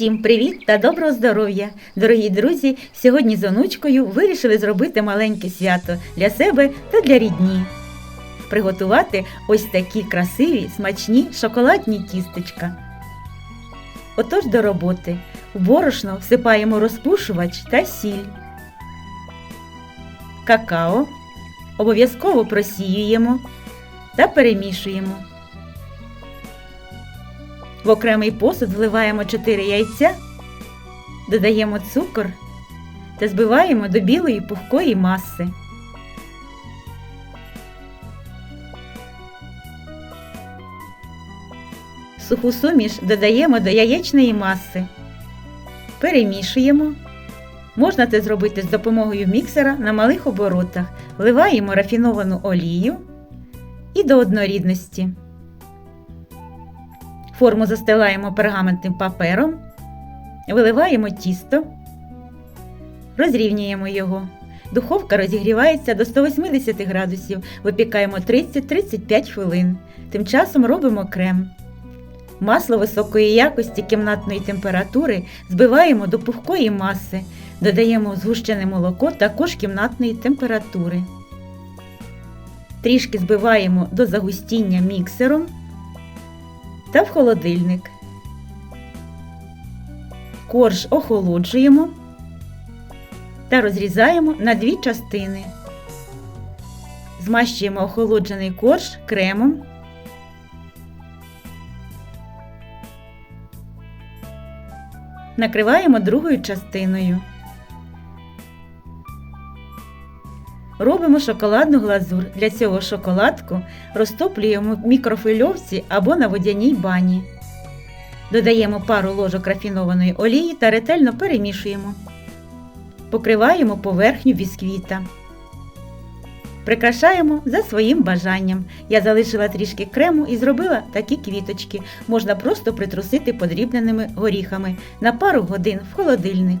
Всім привіт та доброго здоров'я! Дорогі друзі! Сьогодні з онучкою вирішили зробити маленьке свято для себе та для рідні. Приготувати ось такі красиві, смачні шоколадні тістечка. Отож до роботи. В борошно всипаємо розпушувач та сіль. Какао. Обов'язково просіюємо та перемішуємо. В окремий посуд вливаємо 4 яйця, додаємо цукор та збиваємо до білої пухкої маси. Суху суміш додаємо до яєчної маси. Перемішуємо. Можна це зробити з допомогою міксера на малих оборотах. Вливаємо рафіновану олію і до однорідності. Форму застилаємо пергаментним папером, виливаємо тісто, розрівнюємо його. Духовка розігрівається до 180 градусів, випікаємо 30-35 хвилин. Тим часом робимо крем. Масло високої якості кімнатної температури збиваємо до пухкої маси, додаємо згущене молоко також кімнатної температури. Трішки збиваємо до загустіння міксером та в холодильник. Корж охолоджуємо та розрізаємо на дві частини. Змащуємо охолоджений корж кремом. Накриваємо другою частиною. Робимо шоколадну глазур. Для цього шоколадку розтоплюємо в мікрофильовці або на водяній бані. Додаємо пару ложок рафінованої олії та ретельно перемішуємо. Покриваємо поверхню бісквіта. Прикрашаємо за своїм бажанням. Я залишила трішки крему і зробила такі квіточки. Можна просто притрусити подрібненими горіхами на пару годин в холодильник.